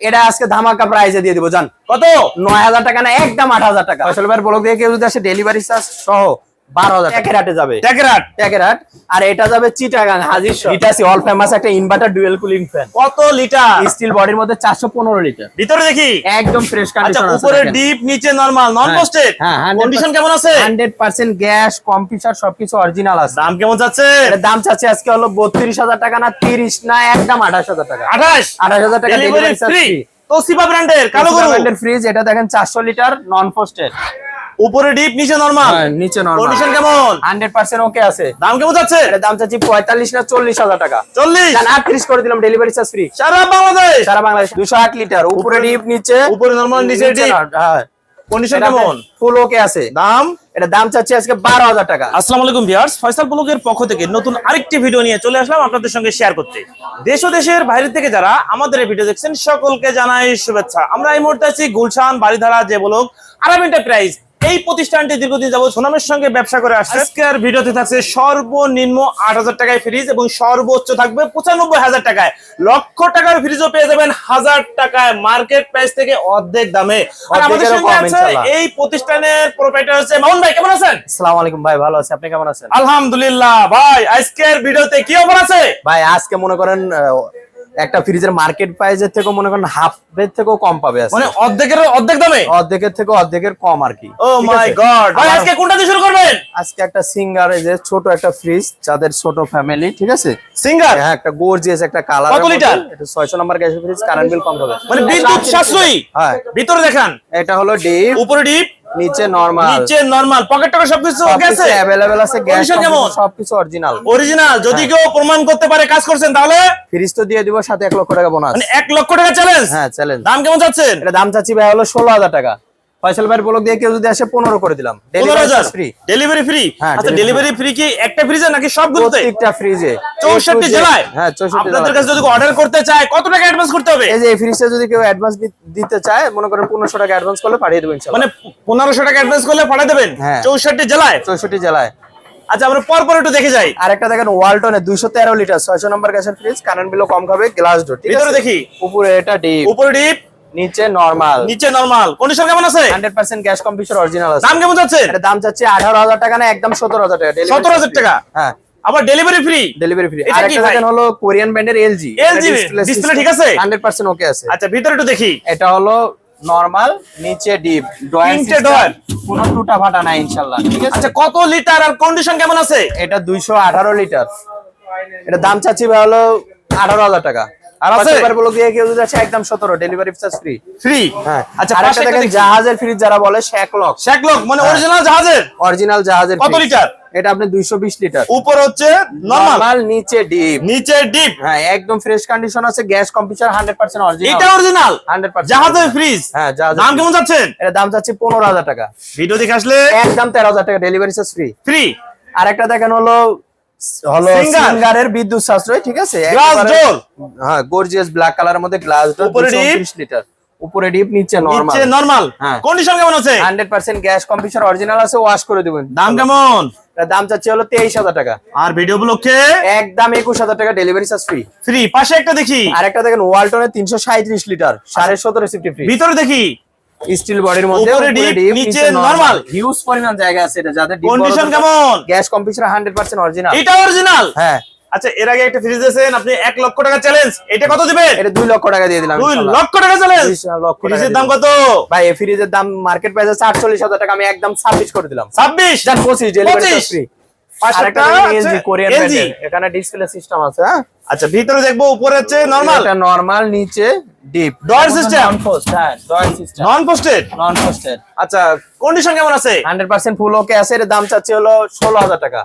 এটা আজকে ধামাকা প্রাইজে দিয়ে দিব, জান। কত? নয় হাজার টাকা না, একদম আট হাজার টাকা। ফসল ভাইয়ের ব্লক দিয়ে কেউ যদি আসে ডেলিভারি চার্জ সহ বারো হাজার টাকা। যাবে। ট্যাকেরাট ট্যাগের আর এটা যাবে চিটাগাং হাজির ইটাসি অল ফেমাস একটা ইনভার্টার ডুয়েল কুলিং ফ্যান কত লিটার? স্টিল বডির মধ্যে চারশো পনেরো লিটার। ভিতরে দেখি। একদম ফ্রেশ আচ্ছা উপরে ডিপ নিচে নরমাল নন পোস্টেড 100% কন্ডিশন কেমন আছে? গ্যাস কম্পিউটার সবকিছু অরিজিনাল আছে। দাম কেমন যাচ্ছে? দাম চাচ্ছে আজকে হলো বত্রিশ হাজার টাকা না তিরিশ না একদম আঠাশ হাজার টাকা। আঠাশ? আঠাশ হাজার টাকা delivery delivery free free Toshiba ব্র্যান্ডের কালো গরু। ফ্রিজ এটা দেখেন চারশো লিটার নন পোস্টেড উপরে ডিপ নিচে নরমাল নিচে নরমাল কন্ডিশন কেমন? হান্ড্রেড পার্সেন্ট ওকে আছে। দাম কেমন যাচ্ছে? এটার দাম চাচ্ছি পঁয়তাল্লিশ না চল্লিশ হাজার টাকা। চল্লিশ? আটত্রিশ করে দিলাম ডেলিভারি চার্জ ফ্রি সারা বাংলাদেশ? সারা বাংলাদেশ দুশো আট লিটার উপরে ডিপ নিচে। উপরে নরমাল নিচে ডিপ হ্যাঁ। কন্ডিশন কেমন? ফুল ওকে আছে। দাম? এটা দাম চাচ্ছি আজকে বারো হাজার টাকা। আসসালামু আলাইকুম ভিউয়ার্স ফয়সাল ব্লগের পক্ষ থেকে নতুন আরেকটি ভিডিও নিয়ে চলে আসলাম আপনাদের সঙ্গে শেয়ার করতে। দেশ ও দেশের বাইরে থেকে যারা আমাদের এই ভিডিও দেখছেন সকলকে জানাই শুভেচ্ছা। আমরা এই মুহূর্তে আছি গুলশান বাড়িধারা যে ব্লগ আরাম এন্টারপ্রাইজ এই প্রতিষ্ঠানটি দীর্ঘদিন যাবত সুনামের সঙ্গে ব্যবসা করে আসছে। আজকের ভিডিওতে থাকছে সর্বনিম্ন আট হাজার টাকায় ফ্রিজ এবং সর্বোচ্চ থাকবে পঁচানব্বই হাজার টাকায়। লক্ষ টাকার ফ্রিজও পেয়ে যাবেন হাজার টাকায় মার্কেট প্রাইস থেকে অর্ধেক দামে। আর আমাদের সঙ্গে আছে এই প্রতিষ্ঠানের প্রোপাইটার হচ্ছে মামুন ভাই কেমন আছেন? আসসালামু আলাইকুম ভাই ভালো আছে। আপনি কেমন আছেন? আলহামদুলিল্লাহ ভাই আজকের ভিডিওতে কি অফার আছে? ভাই আজকে মনে করেন একটা ফ্রিজের মার্কেট প্রাইসের থেকে মনে করেন হাফ এর থেকেও কম পাবে মানে অর্ধেকের অর্ধেক দামে? অর্ধেকের থেকে অর্ধেকের কম আর কি। ও মাই গড ভাই আজকে কোনটা দিয়ে শুরু করবেন? আজকে একটা সিঙ্গার এই যে ছোট একটা ফ্রিজ যাদের ছোট ফ্যামিলি ঠিক আছে? সিঙ্গার হ্যাঁ একটা গর্জিয়াস একটা কালার কত লিটার? এটা 600 number gas fridge current bill কম হবে। মানে বিদ্যুৎ সাশ্রয়ী? হ্যাঁ। ভিতরে দেখান। এটা হলো ডিপ উপরে ডিপ নিচে নরমাল নিচে নরমাল পকেট টকেট সবকিছু ওকে আছে अवेलेबल আছে গ্যাস Condition কেমন? সবকিছু অরিজিনাল অরিজিনাল যদি হ্যাঁ। কেউ প্রমাণ করতে পারে কাজ করছেন তাহলে ফ্রিজ তো দিয়ে দিব সাথে 1 লক্ষ টাকা বোনাস মানে এক লক্ষ টাকা চ্যালেঞ্জ হ্যাঁ চ্যালেঞ্জ দাম কেমন যাচ্ছেন এটা দাম চাচ্ছি ভাই হলো 16000 টাকা ফয়সাল ভাইয়ের ব্লক দিয়ে কেউ যদি আসে 15 করে দিলাম। পনেরো ডেলিভারি হাজার ফ্রি ডেলিভারি ফ্রি আচ্ছা ডেলিভারি ফ্রি কি একটা ফ্রিজে নাকি সবগুলোতে? প্রত্যেকটা ফ্রিজে চৌষট্টি জেলায়? হ্যাঁ 64 আপনাদের কাছে যদি অর্ডার করতে চায় কত টাকা অ্যাডভান্স করতে হবে? এই যে এই ফ্রিজটা যদি কেউ অ্যাডভান্স দিতে চায় মনে করেন 1500 টাকা অ্যাডভান্স করলে পাঠিয়ে দেব ইনশাআল্লাহ মানে পনেরোশো টাকা অ্যাডভান্স করলে পাঠিয়ে দেবেন? হ্যাঁ। চৌষট্টি জেলায়? 64 জেলায়। আচ্ছা আমরা পর পর একটু দেখে যাই। আরেকটা দেখেন ওয়ালটনে 213 লিটার 600 নম্বর গ্যাসের ফ্রিজ কারেন্ট বিলও কম খাবে গ্লাস ডোর ঠিক ভিতরে আছে দেখি। উপরে এটা ডিপ উপরে ডিপ নিচে নরমাল নিচে নরমাল কন্ডিশন কেমন আছে? 100% গ্যাস কম্পিউটার অরিজিনাল আছে। দাম কেমন যাচ্ছে? এটা দাম চাচ্ছি 18000 টাকা না একদম 17000 টাকা। Delivery সতেরো হাজার free। টাকা? হ্যাঁ। আবার ডেলিভারি ফ্রি ডেলিভারি ফ্রি কি আরেকটা দেখেন হলো কোরিয়ান ব্র্যান্ডের এলজি LG display ঠিক আছে? 100% ওকে আছে। আচ্ছা ভিতরে একটু দেখি। এটা হলো নরমাল নিচে ডিপ ডয়ার ডয়ার। কোনো টুটা ফাটা নাই ইনশাআল্লাহ ঠিক আছে? আচ্ছা কত লিটার আর কন্ডিশন কেমন আছে? এটা 218 লিটার এটা দাম চাচ্ছি ভাই হলো 18000 টাকা। আর আছে? এবার বলো গিয়ে কেউ যদি আছে একদম 17 ডেলিভারি চার্জ ফ্রি ফ্রি হ্যাঁ। আচ্ছা পাশে একটা দেখেন জাহাজের ফ্রিজ যারা বলে শ্যাকলক শ্যাকলক মানে হ্যাঁ। অরিজিনাল জাহাজের? অরিজিনাল জাহাজের কত লিটার? এটা আপনি 220 লিটার উপর হচ্ছে নরমাল নিচে ডিপ নিচে ডিপ হ্যাঁ একদম ফ্রেশ কন্ডিশন আছে গ্যাস কম্পিউটার 100% অরিজিনাল এটা অরিজিনাল 100% জাহাজের ফ্রিজ হ্যাঁ জাহাজের দাম fridge। কেমন যাচ্ছেন? এটা দাম চাচ্ছি 15000 টাকা। ভিডিও দেখে আসলে? একদম 13000 টাকা ডেলিভারি চার্জ ফ্রি ফ্রি আরেকটা দেখেন হলো হলো সিঙ্গারের বিদ্যুৎ সাশ্রয় ঠিক আছে? একেবারে- হ্যাঁ গর্জিয়াস ব্ল্যাক কালারের মধ্যে গ্লাস ডোর 230 লিটার উপরে ডিপ নিচে নরমাল নিচে নরমাল হ্যাঁ। কন্ডিশন কেমন আছে? 100% গ্যাস কম্পিউটার অরিজিনাল আছে ওয়াশ করে দিবেন। দাম কেমন? দাম চাচ্ছি হলো 23000 টাকা। আর ভিডিও ব্লকে একদম 21000 টাকা ডেলিভারি চার্জ ফ্রি ফ্রি পাশে একটা দেখি। আরেকটা দেখেন ওয়ালটনের 337 লিটার 17.5 রেসিপি ফ্রি ভিতরে দেখি। স্টিল বডির মধ্যে উপরে deep, নিচে normal। হিউজ পরিমাণ জায়গা আছে এটা যাদের কন্ডিশন কেমন? গ্যাস কম্পিউটার 100% অরিজিনাল এটা অরিজিনাল হ্যাঁ। আচ্ছা এর আগে একটা ফ্রিজ দিয়েছেন আপনি এক লক্ষ টাকা চ্যালেঞ্জ এটা কত দিবেন? এটা 2 লক্ষ টাকা দিয়ে দিলাম দুই ইনশাআল্লাহ। লক্ষ টাকা চ্যালেঞ্জ ফ্রিজের দাম কত? ভাই এই ফ্রিজের দাম মার্কেট প্রাইস আছে 48000 টাকা আমি একদম 26 করে দিলাম। ছাব্বিশ? জান 25 ডেলিভারি 25 ফ্রি এখানে ডিসপ্লে সিস্টেম আছে হ্যাঁ? আচ্ছা ভিতরে দেখব উপরে হচ্ছে নরমাল এটা নরমাল নিচে deep Door system? Non frost হ্যাঁ door system non frosted non frosted আচ্ছা কন্ডিশন কেমন আছে? 100% ফুল ওকে আছে এর দাম চাচ্ছি হলো 16000 টাকা।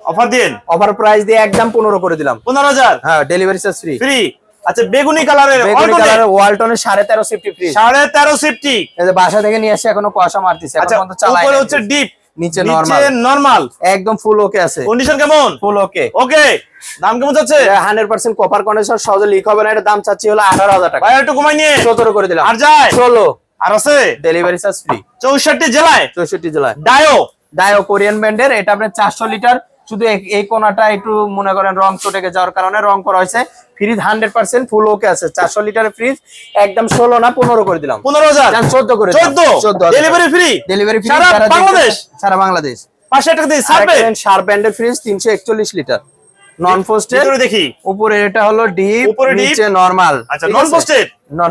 অফার দিন অফার প্রাইস দিয়ে একদম 15 করে দিলাম। পনেরো হাজার? হ্যাঁ ডেলিভারি চার্জ ফ্রি ফ্রি আচ্ছা বেগুনি কালারের বেগুনি কালারের ওয়ালটনের 13.5 সিফটি ফ্রি সাড়ে তেরো সিফটি এই যে বাসা থেকে নিয়ে এসে এখনও কুয়াশা মারতেছে আচ্ছা উপরে হচ্ছে ডিপ নিচে নরমাল নরমাল একদম ফুল ওকে আছে। কন্ডিশন কেমন? ফুল ওকে ওকে দাম কেমন যাচ্ছে? হান্ড্রেড পার্সেন্ট কপার কন্ডিশন সহজে লিক হবে না এটা দাম চাচ্ছি হলো আঠারো হাজার টাকা। ভাই একটু কমাই নিয়ে। সতেরো করে দিলাম। আর যায় ষোলো। আর আছে? ডেলিভারি চার্জ ফ্রি চৌষট্টি জেলায়? চৌষট্টি জেলায়। ডায়ো ডায়ো কোরিয়ান ব্র্যান্ডের এটা আপনার চারশো লিটার শুধু এই- কোনাটা একটু মনে করেন রং চটে যাওয়ার কারণে রং করা হয়েছে। Fridge hundred percent full okay আছে। চারশো লিটারের ফ্রিজ একদম ষোলো না পনেরো করে দিলাম। পনেরো হাজার? চোদ্দ করে চোদ্দ? Delivery free delivery free Bangladesh? সারা বাংলাদেশ। পাঁচশো টাকা দিয়ে ব্যান্ডের ফ্রিজ তিনশো একচল্লিশ লিটার নন পোস্টেড দেখি। উপরে এটা হলো ডিপ উপরে নিচে নরমাল আচ্ছা নন পোস্টেড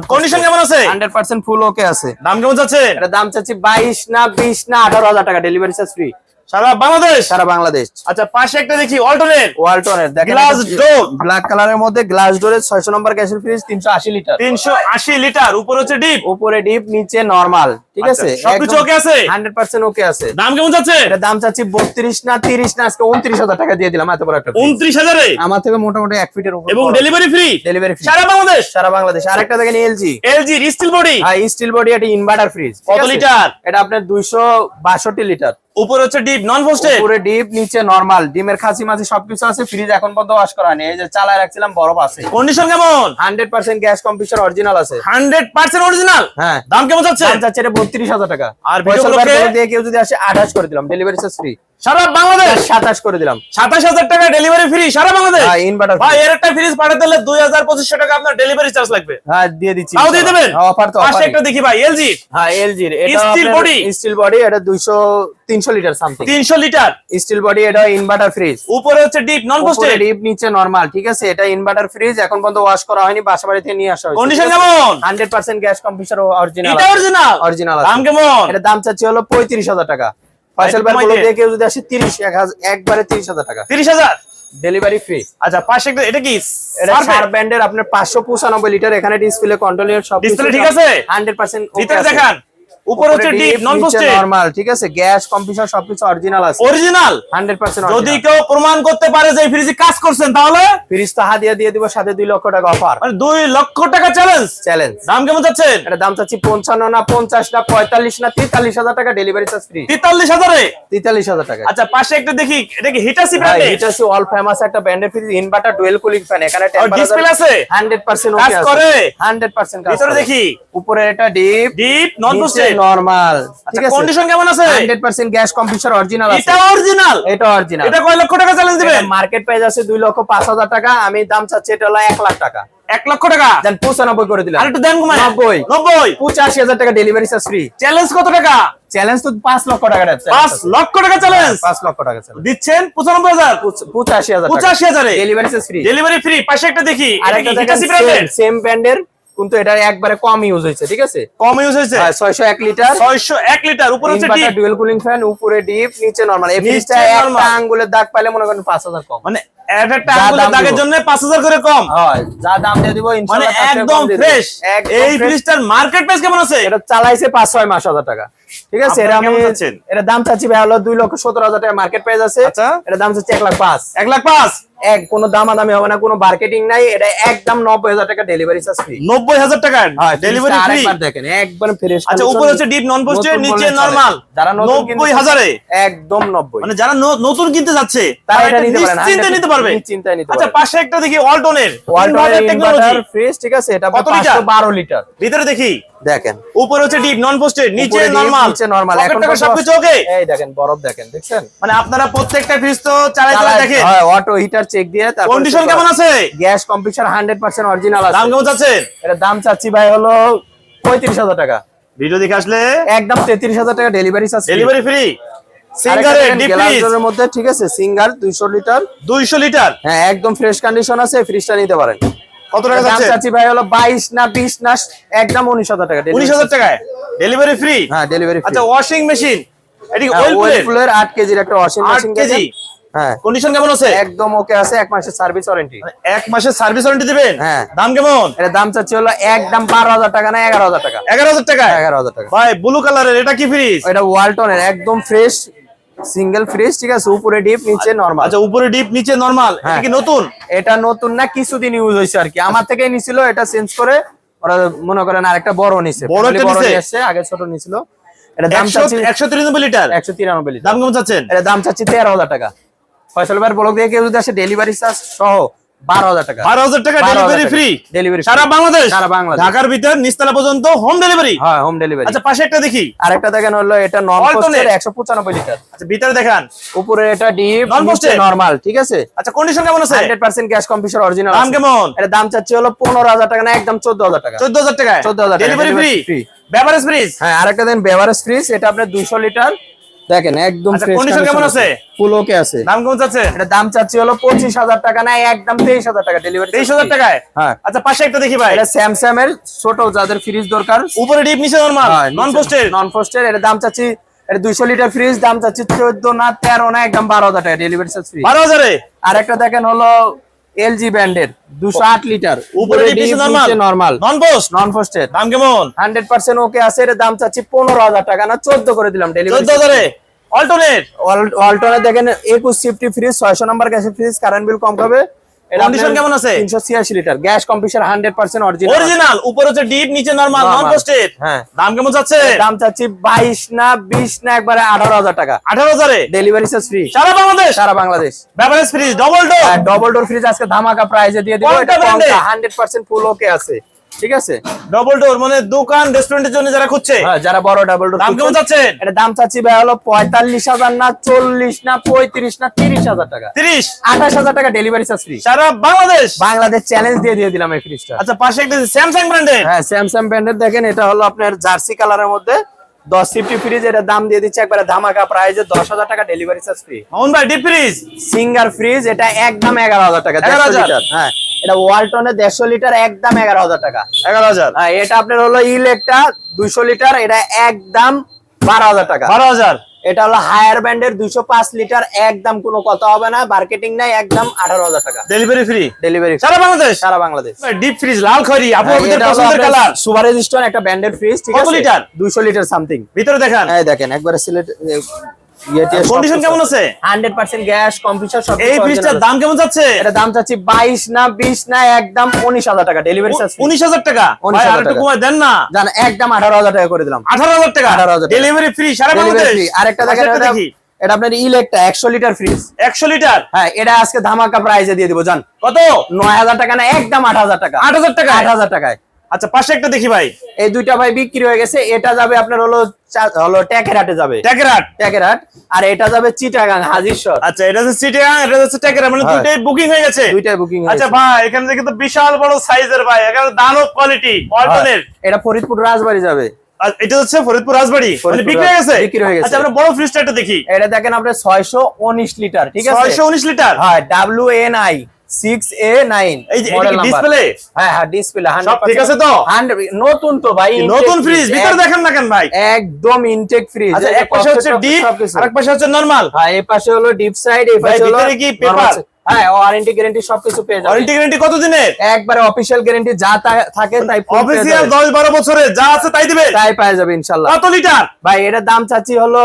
কন্ডিশন কেমন আছে? হান্ড্রেড পার্সেন্ট ফুল ওকে আছে। দাম কেমন যাচ্ছে? এটা দাম চাচ্ছি বাইশ না বিশ না আঠারো হাজার টাকা। ডেলিভারি চার্জ ফ্রি সারা বাংলাদেশ? সারা বাংলাদেশ। আচ্ছা পাশে একটা দেখি ওয়ালটনের দেখেন Glass door। ব্ল্যাক কালারের মধ্যে গ্লাস ডোরের ছয়শো নম্বর গ্যাসের ফ্রিজ তিনশো আশি লিটার তিনশো আশি লিটার উপরে হচ্ছে ডিপ উপরে ডিপ নিচে নরমাল ঠিক আচ্ছা, আছে? সবকিছু okay আছে? হান্ড্রেড পার্সেন্ট ওকে আছে। দাম কেমন যাচ্ছে? এটা দাম চাচ্ছি বত্রিশ না তিরিশ না আজকে উনত্রিশ হাজার টাকা দিয়ে দিলাম এত বড় একটা fridge। উনত্রিশ হাজারে? আমার থেকে মোটামুটি এক ফিটের উপর এবং ডেলিভারি ফ্রি ডেলিভারি ফ্রি সারা বাংলাদেশ? সারা বাংলাদেশ। আরেকটা দেখেন এলজি এলজি স্টিল বডি হ্যাঁ স্টিল বডি এটা ইনভার্টার ফ্রিজ কত লিটার? এটা আপনার দুইশো বাষট্টি লিটার উপরে হচ্ছে ডিপ নন পোস্টেড উপরে ডিপ নিচে নরমাল ডিমের খাসি মাছি সবকিছু আছে ফ্রিজ এখন পর্যন্ত ওয়াশ করা নেই। এই যে চালায় রাখছিলাম বরফ আছে। কন্ডিশন কেমন? Hundred percent gas computer original আছে। হান্ড্রেড পার্সেন্ট অরিজিনাল হ্যাঁ। দাম কেমন যাচ্ছে যাচ্ছে এটা বত্রিশ হাজার টাকা। আর পয়সা দিয়ে কেউ যদি আসে আঠাশ করে দিলাম ডেলিভারি চার্জ ফ্রি সারা বাংলাদেশ। সাতাশ করে দিলাম। সাতাশ হাজার টাকা ডেলিভারি ফ্রি সারা বাংলাদেশ। হ্যাঁ ইনভার্টার ভাই এর একটা ফ্রিজ পাঠাতে হলে দুই হাজার পঁচিশশো টাকা আপনার ডেলিভারি চার্জ লাগবে। হ্যাঁ দিয়ে দিচ্ছি তাও দিয়ে দেবেন? অফার তো পাশে একটা দেখি ভাই এলজি হ্যাঁ? স্টিল বডি এটা দুইশো তিনশো লিটার সামথিং তিনশো লিটার স্টিল বডি এটা ইনভার্টার ফ্রিজ উপরে হচ্ছে ডিপ নন পোস্টেড ডিপ নিচে নরমাল ঠিক আছে? এটা ইনভার্টার ফ্রিজ এখন পর্যন্ত ওয়াশ করা হয়নি বাসা বাড়িতে নিয়ে আসা হয়েছে কন্ডিশন কেমন? হান্ড্রেড পার্সেন্ট গ্যাস অরিজিনাল এটা অরিজিনাল অরিজিনাল দাম কেমন? এটা দাম চাচ্ছি হলো পঁয়ত্রিশ হাজার টাকা। ফয়সাল ভাই বলে দিয়ে কেউ যদি আসে তিরিশ এক হাজার একবারে তিরিশ হাজার টাকা। তিরিশ হাজার? ডেলিভারি ফ্রি আচ্ছা পাশে এটা কি? এটা সার ব্যান্ডের আপনার পাঁচশো পঁচানব্বই লিটার এখানে ডিসপ্লে কন্ট্রোলের সব ডিসপ্লে ঠিক আছে? হান্ড্রেড পার্সেন্ট ভিতরে দেখান। উপরে হচ্ছে ডিপ নন পোস্টেড নরমাল ঠিক আছে? গ্যাস কম্পিউটার সবকিছু অরিজিনাল আছে। অরিজিনাল হান্ড্রেড পার্সেন্ট যদি কেউ প্রমাণ করতে পারে যে ফ্রিজে কাজ করছেন তাহলে? ফ্রিজ তো হাদিয়া দিয়ে দিব সাথে দুই লক্ষ টাকা অফার মানে দুই লক্ষ টাকা চ্যালেঞ্জ চ্যালেঞ্জ দাম কেমন যাচ্ছেন? এটা দাম চাচ্ছি পঞ্চান্ন না পঞ্চাশ না পঁয়তাল্লিশ না তেতাল্লিশ হাজার টাকা ডেলিভারি চার্জ ফ্রি তেতাল্লিশ হাজারে? তেতাল্লিশ হাজার টাকা। আচ্ছা পাশে একটা দেখি এটা কি হিটাসি ব্র্যান্ডে হচ্ছে অল ফেমাস একটা ব্যান্ডের fridge inverter dual cooling fan এখানে ডিসপ্লে আছে? হান্ড্রেড পার্সেন্ট কাজ করে? হান্ড্রেড পার্সেন্ট ভিতরে দেখি। উপরে এটা deep deep non frosted normal আচ্ছা কন্ডিশন কেমন আছে? Hundred percent gas computer original আছে। এটা অরিজিনাল এটা অরিজিনাল এটা কয় লক্ষ টাকা চ্যালেঞ্জ দিবেন? মার্কেট প্রাইস আছে দুই লক্ষ পাঁচ হাজার টাকা। আমি দাম চাচ্ছি এটা হলো এক লাখ টাকা। এক লক্ষ টাকা? দেন পঁচানব্বই করে দিলাম। আর একটু দেন কমায় নব্বই। নব্বই? পঁচাশি হাজার টাকা ডেলিভারি চার্জ ফ্রি চ্যালেঞ্জ কত টাকা? চ্যালেঞ্জ তো পাঁচ লক্ষ টাকা পাঁচ লক্ষ টাকা চ্যালেঞ্জ পাঁচ লক্ষ টাকা challenge। দিচ্ছেন পঁচানব্বই হাজার? পঁচাশি হাজার পঁচাশি হাজারে? Delivery charge free delivery free পাশে একটা দেখি। এটা কি সেম ব্র্যান্ডের কিন্তু এটার একবারে কম ইউজ হয়েছে ঠিক আছে? কম ইউজ হয়েছে? ছয়শো এক লিটার ছয়শো এক লিটার উপরে হচ্ছে ডিপ ডুয়াল কুলিং ফ্যান উপরে ডিপ নিচে নরমাল এই ফ্রিজটা একটা আঙ্গুলের দাগ পাইলে মনে করেন পাঁচ হাজার কম। মানে এক একটা আঙ্গুলের দাগের জন্য পাঁচ হাজার করে কম। হয় যা দাম দিয়ে দিব ইনশাআল্লাহ মানে একদম। ফ্রেশ এই। ফ্রিজটার মার্কেট প্রাইস কেমন আছে? এটা চালাইছে পাঁচ ছয় মাস হাজার টাকা। ঠিক আছে এটা আমি? এটা দাম চাচ্ছি ভাই হলো দুই লক্ষ সত্তর হাজার টাকা মার্কেট প্রাইস আছে। আচ্ছা। এটা দাম চাচ্ছি এক লাখ পাঁচ। এক লাখ পাঁচ? এক কোনো দামাদামি হবে না কোনো মার্কেটিং নাই এটা একদম নব্বই হাজার টাকা ডেলিভারি চার্জ ফ্রি নব্বই হাজার টাকার ডেলিভারি ফ্রি দেখেন একবার ফ্রেশ আচ্ছা উপরে হচ্ছে ডিপ নন পোস্টেড নিচে নরমাল যারা নতুন কিনতে নব্বই হাজারে? একদম নব্বই। মানে যারা নতুন কিনতে যাচ্ছে তারা এটা নিতে পারে না, নিশ্চিন্তে নিতে পারবে। নিশ্চিন্তায় নিতে আচ্ছা পাশে একটা দেখি ওয়ালটনের ওয়ালটনের টেকনোলজি ফ্রেশ ঠিক আছে এটা কত লিটার? বারো লিটার। ভিতরে দেখি। দেখেন। উপরে হচ্ছে ডিপ নন পোস্টেড নিচে নরমাল নিচে নরমাল পকেট টাকা সবকিছু ওকে? এই দেখেন বরফ দেখেন দেখছেন? মানে আপনারা প্রত্যেকটা ফ্রিজ তো চালাই চালাই দেখেন। হ্যাঁ অটো হিটার চেক দিয়ে কন্ডিশন কেমন আছে? Gas computer hundred percent original আছে। দাম কেমন আছে এটা দাম চাচ্ছি ভাই হলো পঁয়ত্রিশ হাজার টাকা। ভিডিও দেখে আসলে? একদম তেত্রিশ হাজার টাকা ডেলিভারি চার্জ ডেলিভারি ফ্রি সিঙ্গারে ডিপ ফ্রিজ গ্লাসের মধ্যে ঠিক আছে সিঙ্গার দুইশো লিটার দুইশো লিটার হ্যাঁ একদম ফ্রেশ কন্ডিশন আছে ফ্রিজটা নিতে পারেন। কত টাকা দাম চাচ্ছি ভাই হলো না না একদম টাকা উনিশ হাজার টাকায়? ডেলিভারি ফ্রি হ্যাঁ ডেলিভারি আচ্ছা ওয়াশিং মেশিন এটি হ্যাঁ, ওয়েল প্লেট ওয়েলপুলের কেজির একটা ওয়াশিং মেশিন কেজি? হ্যাঁ। কন্ডিশন কেমন আছে? একদম ওকে আছে এক মাসের সার্ভিস ওয়ারেন্টি মানে এক মাসের সার্ভিস ওয়ারেন্টি দিবেন? হ্যাঁ। দাম কেমন? দাম চাচ্ছি হলো একদম বারো হাজার টাকা না এগারো হাজার টাকা। এগারো হাজার টাকায়? এগারো হাজার টাকা। ভাই ব্লু কালারের এটা কি ফ্রিজ এটা ওয়ালটনের একদম ফ্রেশ সিঙ্গেল ফ্রিজ ঠিক আছে? উপরে ডিপ নিচে নরমাল আচ্ছা উপরে ডিপ নিচে নরমাল এটা হ্যাঁ। কি নতুন? এটা নতুন না কিছুদিন ইউজ হইছে আর কি। আমার থেকেই নিছিল এটা চেঞ্জ করে ওরা মনে করেন আরেকটা বড় নিছে। বড় একটা নিছে? আগে ছোট নিছিল। এটা দাম চাচ্ছি একশো তিরানব্বই লিটার? একশো তিরানব্বই লিটার। দাম কেমন চাচ্ছেন? এটা দাম চাচ্ছি তেরো হাজার টাকা। ফয়সালবার ব্লক দিয়ে কেউ যদি আসে ডেলিভারি চার্জ সহ বারো হাজার টাকা। বারো হাজার টাকা ডেলিভারি ফ্রি সারা বাংলাদেশ। সারা বাংলাদেশ। ঢাকার ভিতর নিচতলা পর্যন্ত হোম ডেলিভারি হ্যাঁ হোম ডেলিভারি আচ্ছা পাশে একটা দেখি। আরেকটা দেখেন হলো এটা নন পোস্টের একশো পঁচানব্বই লিটার আচ্ছা ভিতরে দেখান। উপরে এটা ডিপ? নর্মাল ঠিক আছে? আচ্ছা কন্ডিশন কেমন আছে? গ্যাস কম্পিউটার অরিজিনাল দাম কেমন? এটা দাম চাচ্ছি হলো পনেরো হাজার টাকা না একদম চোদ্দ হাজার টাকা। চোদ্দ হাজার 14,000 টাকা, ডেলিভারি ফ্রি বেভারেজ ফ্রিজ হ্যাঁ আরেকটা দেন বেভারেজ ফ্রিজ এটা আপনার দুইশো লিটার দেখেন একদম আচ্ছা, কেমন আছে? ফুল ওকে আছে। দাম কেমন যাচ্ছে? এটা দাম চাচ্ছি হলো পঁচিশ হাজার টাকা না একদম তেইশ হাজার টাকা ডেলিভারি তেইশ হাজার টাকায়? হ্যাঁ। আচ্ছা পাশে একটা দেখি ভাই। এটা স্যামসাং এর ছোট যাদের ফ্রিজ দরকার। উপরে ডিপ নিচে নরমাল নন পোস্টেড নন পোস্টের এটা দাম চাচ্ছি এটা দুইশো লিটার ফ্রিজ দাম চাচ্ছি চোদ্দ না তেরো না একদম বারো হাজার টাকা ডেলিভারি চার্জ ফ্রি বারো হাজারে? আর একটা দেখেন হলো এলজি ব্র্যান্ডের দুশো আট লিটার উপরে ডিপ নিচে নরমাল নন পোস্ট নন পোস্টের দাম কেমন? হান্ড্রেড পার্সেন্ট ওকে আছে এর দাম চাচ্ছি পনেরো হাজার টাকা না চোদ্দ করে দিলাম ডেলিভারি 14000 এ অল্টারনেট অল্টারনেট দেখেন 21 ফিফটি ফ্রিজ ছয়শো নাম্বার গ্যাসের ফ্রিজ কারেন্ট বিল কম হবে Condition কেমন আছে? তিনশো ছিয়াশি litre gas compressor 100% original original উপরে হচ্ছে ডিপ নিচে নরমাল নন। পোস্টেড হ্যাঁ। দাম কেমন যাচ্ছে? দাম চাচ্ছি বাইশ না বিশ না একবারে আঠারো হাজার টাকা। 18000 এ ডেলিভারি চার্জ ফ্রি সারা বাংলাদেশ? সারা বাংলাদেশ। ব্যাপারে fridge double door double door fridge আজকে ধামাকা প্রাইসে দিয়ে দিব। এটা brand এর? হান্ড্রেড পার্সেন্ট ফুল ওকে আছে। ঠিক আছে? ডবল ডোর মানে দোকান রেস্টুরেন্টের জন্য যারা খুঁজছে। হ্যাঁ যারা বড় ডাবল ডোর দাম কেমন চাচ্ছেন? এটা দাম চাচ্ছি ভাই হলো পঁয়তাল্লিশ হাজার না চল্লিশ না পঁয়ত্রিশ না তিরিশ হাজার টাকা। তিরিশ? আঠাশ হাজার টাকা ডেলিভারি চার্জ ফ্রি সারা বাংলাদেশ? বাংলাদেশ চ্যালেঞ্জ দিয়ে দিয়ে দিলাম এই ফ্রিজটা আচ্ছা পাশে একটা স্যামসাং ব্র্যান্ডের হ্যাঁ স্যামসাং ব্র্যান্ডের দেখেন এটা হলো আপনার জার্সি কালারের মধ্যে। দশ সিফটি ফ্রিজ এটা দাম দিয়ে দিচ্ছে একবারে ধামাকা প্রাইজে দশ হাজার টাকা ডেলিভারি চার্জ ফ্রি মামুন ভাই ডিপ ফ্রিজ সিঙ্গার ফ্রিজ এটা একদম এগারো হাজার টাকা এগারো হাজার? হ্যাঁ এটা ওয়ালটনে দেড়শো লিটার একদম এগারো হাজার টাকা। এগারো হাজার? হ্যাঁ এটা আপনার হলো ইলেকটা দুইশো লিটার এটা একদম বারো হাজার টাকা। বারো হাজার? এটা হলো হায়ার ব্যান্ডের দুইশো পাঁচ লিটার একদম কোনো কথা হবে না মার্কেটিং নাই একদম আঠারো হাজার টাকা। ডেলিভারি ফ্রি ডেলিভারি সারা বাংলাদেশ? সারা বাংলাদেশ। ডিপ ফ্রিজ লাল খরি কালার সুপার রেজিস্টন একটা ব্র্যান্ডের ফ্রিজ ঠিক আছে? লিটার? 200 লিটার সামথিং ভিতরে দেখেন। হ্যাঁ দেখেন একবারে সিলেট কন্ডিশন কেমন আছে। 100% গ্যাস কম্পিউটার সব এই ফ্রিজটার দাম কেমন যাচ্ছে? এটা দাম চাচ্ছি 22 না 20 না একদম 19000 টাকা ডেলিভারি চার্জ উনিশ হাজার টাকা? 19,000 ভাই আরেকটু টাকা। কমায় দেন না। জান একদম 18000 টাকা করে দিলাম। আঠারো হাজার টাকা? 18,000 টাকা। ডেলিভারি ফ্রি সারা বাংলাদেশ? আরেকটা দেখেন এটা আপনার ইলেকটা 100 লিটার ফ্রিজ একশো লিটার হ্যাঁ এটা আজকে ধামাকা প্রাইসে দিয়ে দিব জান। কত? 9000 টাকা না একদম 8000 টাকা। আট হাজার টাকা 8000 টাকায়। আচ্ছা পাশে একটা দেখি ভাই। এই দুইটা ভাই বিক্রি হয়ে গেছে। এটা যাবে আপনার হলো হলো ট্যাকেরাটে যাবে। ট্যাকেরাট ট্যাকেরাট আর এটা যাবে চিটাগাং হাজিরশর আচ্ছা এটা হচ্ছে সিটিয়াং এটা হচ্ছে ট্যাকেরাট মানে। দুইটাই বুকিং হয়ে গেছে। দুইটাই বুকিং আচ্ছা ভাই এখানে থেকে তো বিশাল বড় সাইজের ভাই এখানে দানব কোয়ালিটি ওয়ালটনের এটা ফরিদপুর রাজবাড়ি যাবে। এটা হচ্ছে ফরিদপুর রাজবাড়ি মানে বিক্রি হয়ে গেছে? বিক্রি হয়ে গেছে। আচ্ছা আমরা বড় ফ্রিজটা দেখি। এটা দেখেন আপনার ছয়শো উনিশ লিটার ঠিক আছে? ছয়শো উনিশ লিটার? হ্যাঁ W N I six A nine এই যে ডিসপ্লে হ্যাঁ হ্যাঁ ডিসপ্লে সব ঠিক আছে তো? নতুন তো ভাই নতুন ফ্রিজ ভিতরে দেখেন না কেন ভাই? একদম ইনটেক ফ্রিজ আচ্ছা এক পাশে হচ্ছে ডিপ আর এক পাশে হচ্ছে নরমাল হ্যাঁ এই পাশে হলো ডিপ সাইড এই পাশে হলো ভিতরে কি? হ্যাঁ ওয়ারেন্টি গ্যারান্টি সবকিছু পেয়ে যাবে ওয়ারেন্টি গ্যারান্টি কত দিনের একবারে অফিশিয়াল গ্যারান্টি যা থাকে তাই অফিসিয়াল দশ বারো বছরে যা আছে তাই দিবে তাই পেয়ে যাবে ইনশাল্লাহ। কত লিটার ভাই এটার দাম চাচ্ছি হলো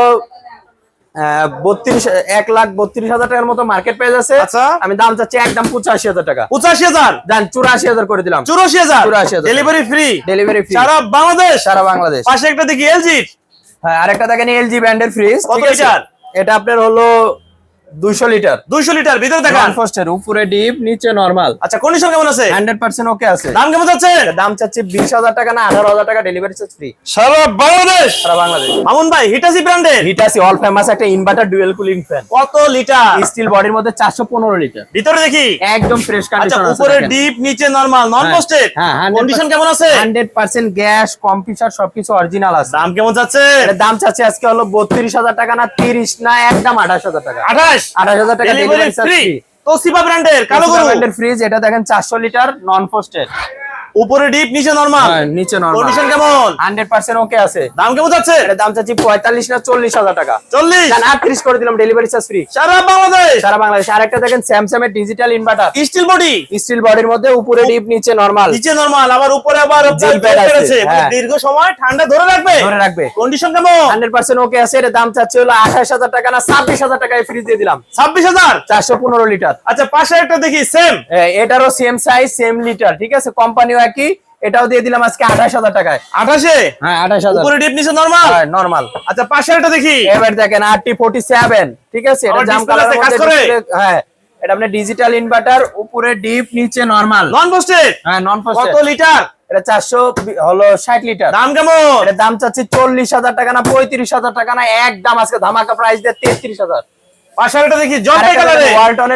বত্রিশ এক লাখ বত্রিশ হাজার টাকার মতো মার্কেট প্রাইস আছে। আচ্ছা। আমি দাম চাচ্ছি একদম পঁচাশি হাজার টাকা। পঁচাশি হাজার? যান চুরাশি হাজার করে দিলাম। চুরাশি হাজার? 84,000 ডেলিভারি ফ্রি ডেলিভারি ফ্রি সারা বাংলাদেশ? সারা বাংলাদেশ। পাশে একটা দেখি এলজি হ্যাঁ আরেকটা দেখেন এলজি ব্র্যান্ডের ফ্রিজ কত এটা আপনার হলো দুইশো লিটার। দুইশো লিটার ভিতরে দেখান। ফার্স্টের উপরে ডিপ নিচে নরমাল আচ্ছা কন্ডিশন কেমন আছে? হান্ড্রেড পার্সেন্ট ওকে আছে। দাম কেমন যাচ্ছে দাম চাচ্ছি বিশ হাজার টাকা না আঠারো হাজার টাকা ডেলিভারি চার্জ ফ্রি সারা বাংলাদেশ! সারা বাংলাদেশ। মামুন ভাই হিটাসি ব্র্যান্ডের হিটাসি অল ফেমাস একটা ইনভার্টার ডুয়েল কুলিং ফ্যান কত লিটার? স্টিল বডির মধ্যে চারশো পনেরো লিটার। ভিতরে দেখি। একদম ফ্রেশ আচ্ছা কন্ডিশন উপরে ডিপ নিচে নরমাল নন পোস্টেড 100% কন্ডিশন কেমন আছে? হান্ড্রেড পার্সেন্ট গ্যাস কম্পিউটার সবকিছু অরিজিনাল আছে। দাম কেমন যাচ্ছে? দাম চাচ্ছে আজকে হলো বত্রিশ হাজার টাকা না তিরিশ না একদম আঠাশ হাজার টাকা। আঠাশ? আঠাশ হাজার টাকা ডেলিভারি ফ্রি তোসিবা ব্র্যান্ডের কালো গরু। ফ্রিজ এটা দেখেন চারশো লিটার নন পোস্টেড উপরে ডিপ নিচে নরমাল হ্যাঁ, নিচে নরমাল কন্ডিশন কেমন? হান্ড্রেড পার্সেন্ট ওকে আছে। দাম কেমন যাচ্ছে? এটার দাম চাচ্ছি পঁয়তাল্লিশ না চল্লিশ হাজার টাকা। চল্লিশ? আটত্রিশ করে দিলাম ডেলিভারি চার্জ ফ্রি সারা বাংলাদেশ? সারা বাংলাদেশ। আরেকটা দেখেন স্যামসাং এর digital inverter steel body steel বডির মধ্যে উপরে ডিপ নিচে নরমাল নিচে নরমাল আবার উপরে আবার আছে, হ্যাঁ। দীর্ঘ সময় ঠান্ডা ধরে রাখবে। ধরে রাখবে। কন্ডিশন কেমন? হান্ড্রেড পার্সেন্ট ওকে আছে এটার দাম চাচ্ছে হলো আঠাশ হাজার টাকা না ছাব্বিশ হাজার টাকায় ফ্রিজ দিয়ে দিলাম। ছাব্বিশ হাজার? চারশো পনেরো লিটার আচ্ছা পাশে একটা দেখি সেম এটারও সেম সাইজ সেম লিটার ঠিক আছে? কোম্পানিও একই এটাও দিয়ে দিলাম আজকে আঠাশ হাজার টাকায়। আঠাশে? হ্যাঁ আঠাশ হাজার। উপরে ডিপ নিচে নরমাল নর্মাল আচ্ছা পাশে একটা দেখি। এবার দেখেন আরটি ফোর্টি সেভেন ঠিক আছে? এটা জাম কালার? হ্যাঁ। এটা আপনার ডিজিটাল ইনভার্টার উপরে ডিপ নিচে নরমাল নন পোস্টেড হ্যাঁ নন কত লিটার এটা চারশো হলো ষাট লিটার দাম কেমন? এটার দাম চাচ্ছি চল্লিশ হাজার টাকা না পঁয়ত্রিশ হাজার টাকা না একদম আজকে ধামাকা প্রাইস দিয়ে তেত্রিশ হাজার। পাশালটা দেখি কালারে ওয়ালটন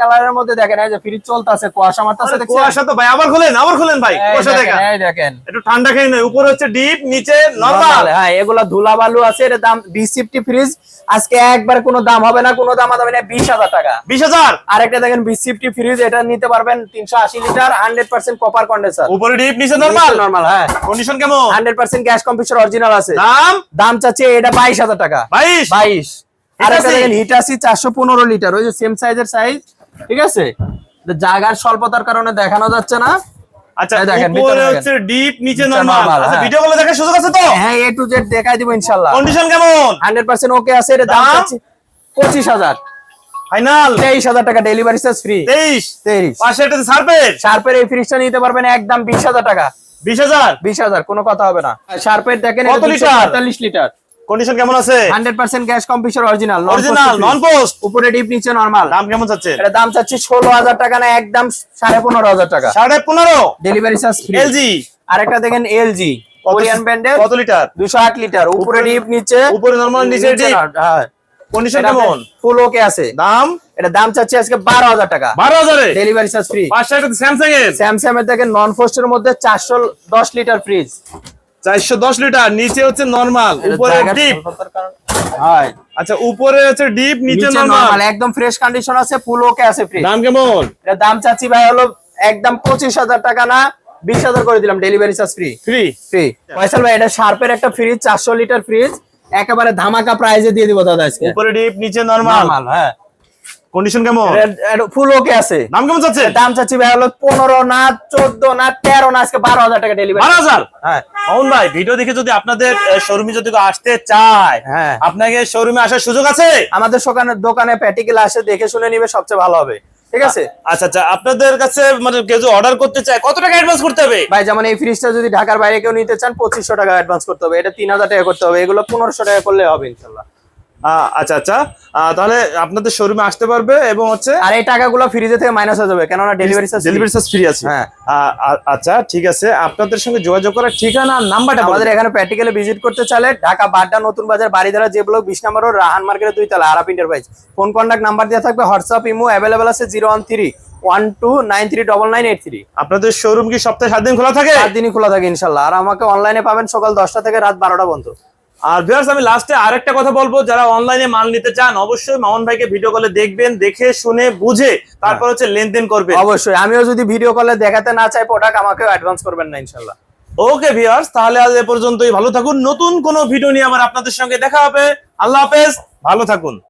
কালারের মধ্যে দেখেন এই যে ফ্রিজ চলতেছে কুয়াশা মারতাছে কুয়াশা তো ভাই আবার খুলেন আবার খুলেন ভাই কুয়াশা দেখেন এই দেখেন। একটু ঠান্ডা খেয়ে উপরে হচ্ছে ডিপ নিচে নরমাল। হ্যাঁ এগুলা ধুলা বালু আছে এর দাম 250 ফ্রিজ আজকে একবার কোনো দাম হবে না কোনো দাম হবে না 20000 টাকা। 20000 আর একটা দেখেন 250 ফ্রিজ এটা নিতে পারবেন 380 লিটার 100% কপার কন্ডেন্সার উপরে ডিপ নিচে নরমাল? নরমাল হ্যাঁ। কন্ডিশন কেমন? 100% গ্যাস কম্পিউটার অরিজিনাল আছে। দাম? দাম চাচ্ছে এটা 22000 টাকা। 22 22 জায়গার স্বল্পতার কারণে দেখানো যাচ্ছে না। হ্যাঁ। হ্যাঁ, টাকা ডেলিভারি চার্জ ফ্রি সার্পের? এই ফ্রিজটা নিতে পারবেন একদম 20000 টাকা। বিশ হাজার? কোনো কথা হবে না। সার্পের দেখেন 44 লিটার কন্ডিশন কেমন আছে? Hundred percent gas computer original original non frost উপরে ডিপ নিচে নর্মাল দাম কেমন যাচ্ছে? এটা দাম চাচ্ছি ষোলো হাজার টাকা না একদম টাকা। সাড়ে পনেরো? ডেলিভারি চার্জ ফ্রি এলজি আরেকটা দেখেন এলজি কোরিয়ান ব্র্যান্ডের কত লিটার? দুশো আট লিটার। উপরে ডিপ নিচে। উপরে নরমাল নিচে ডিপ হ্যাঁ। কন্ডিশন কেমন? ফুল ওকে আছে। দাম? এটা দাম চাচ্ছি আজকে বারো হাজার টাকা। বারো হাজারে? ডেলিভারি চার্জ ফ্রি পাঁচশো স্যামসাং এর স্যামসাং এর দেখেন নন ফোস্টের মধ্যে চারশো দশ লিটার ফ্রিজ চারশো দশ লিটার নিচে হচ্ছে নর্মাল উপরে ডিপ আচ্ছা উপরে হচ্ছে ডিপ নিচে নর্মাল একদম ফ্রেশ কন্ডিশন আছে ফুল ওকে আছে ফ্রিজ দাম কেমন? এটা দাম চাচ্ছি ভাই হলো একদম পঁচিশ হাজার টাকা না বিশ হাজার করে দিলাম delivery charge free free free Faisal ভাই এটা শার্পের একটা ফ্রিজ চারশো লিটার ফ্রিজ একেবারে ধামাকা প্রাইজে দিয়ে দিব দাদা আজকে। উপরে ডিপ নিচে নর্মাল নরমাল হ্যাঁ। কন্ডিশন কেমন? ফুল ওকে আছে। দাম কেমন যাচ্ছে? দাম চাচ্ছি ভাই হলো পনেরো না চোদ্দ না তেরো না আজকে বারো হাজার টাকা ডেলিভারি বারো হাজার? হ্যাঁ। মামুন ভাই ভিডিও দেখে যদি আপনাদের শোরুমে যদি আসতে চায় হ্যাঁ। আপনাকে শোরুমে আসার সুযোগ আছে? আমাদের দোকানে দোকানে প্র্যাকটিক্যাল আসে দেখে শুনে নিবে সবচেয়ে ভালো হবে। ঠিক আছে? আচ্ছা আচ্ছা আপনাদের কাছে মানে কেউ অর্ডার করতে চায় কত টাকা অ্যাডভান্স করতে হবে? ভাই যেমন এই ফ্রিজটা যদি ঢাকার বাইরে কেউ নিতে চান পঁচিশশো টাকা অ্যাডভান্স করতে হবে। এটা তিন হাজার টাকা করতে হবে। এগুলো পনেরোশো টাকা করলে হবে ইনশাল্লাহ। আচ্ছা আচ্ছা। তাহলে আপনাদের শোরুমে আসতে পারবে এবং হচ্ছে আর এই টাকাগুলো ফ্রিজে থেকে মাইনাস হয়ে যাবে কেননা delivery charge delivery charge free আছে। হ্যাঁ। আচ্ছা ঠিক আছে। আপনাদের সঙ্গে যোগাযোগ করার ঠিকানা আর নাম্বারটা আমাদের এখানে প্র্যাকটিক্যালি ভিজিট করতে চাইলে ঢাকা বাড্ডা নতুন বাজার বাড়িধারা যে ব্লক বিশ নম্বর রোড রাহান মার্কেটের দুই তলা আরাপ ইন্টারপ্রাইজ ফোন কন্ট্যাক্ট নাম্বার দেওয়া থাকবে হোয়াটসঅ্যাপ ইমো অ্যাভেলেবেল আছে zero one three one two nine three double nine eight three আপনাদের শোরুম কি সপ্তাহে সাত দিন খোলা থাকে? চার দিনই খোলা থাকে ইনশাল্লাহ। আর আমাকে অনলাইনে পাবেন সকাল দশটা থেকে রাত বারোটা পর্যন্ত। আর ভিউয়ার্স আমি লাস্টে আরেকটা কথা বলব। যারা অনলাইনে মাল নিতে চান অবশ্যই মামুন ভাইকে ভিডিও কলে দেখবেন দেখে শুনে বুঝে তারপর হচ্ছে লেনদেন করবেন। অবশ্যই আমিও যদি ভিডিও কলে দেখাতে না চাই প্রোডাক্ট আমাকেও অ্যাডভান্স করবেন না ইনশাআল্লাহ। ওকে ভিউয়ার্স তাহলে আজ এ পর্যন্তই। ভালো থাকুন। নতুন কোনো ভিডিও নিয়ে আমার আপনাদের সঙ্গে দেখা হবে। আল্লাহ হাফেজ। ভালো থাকুন।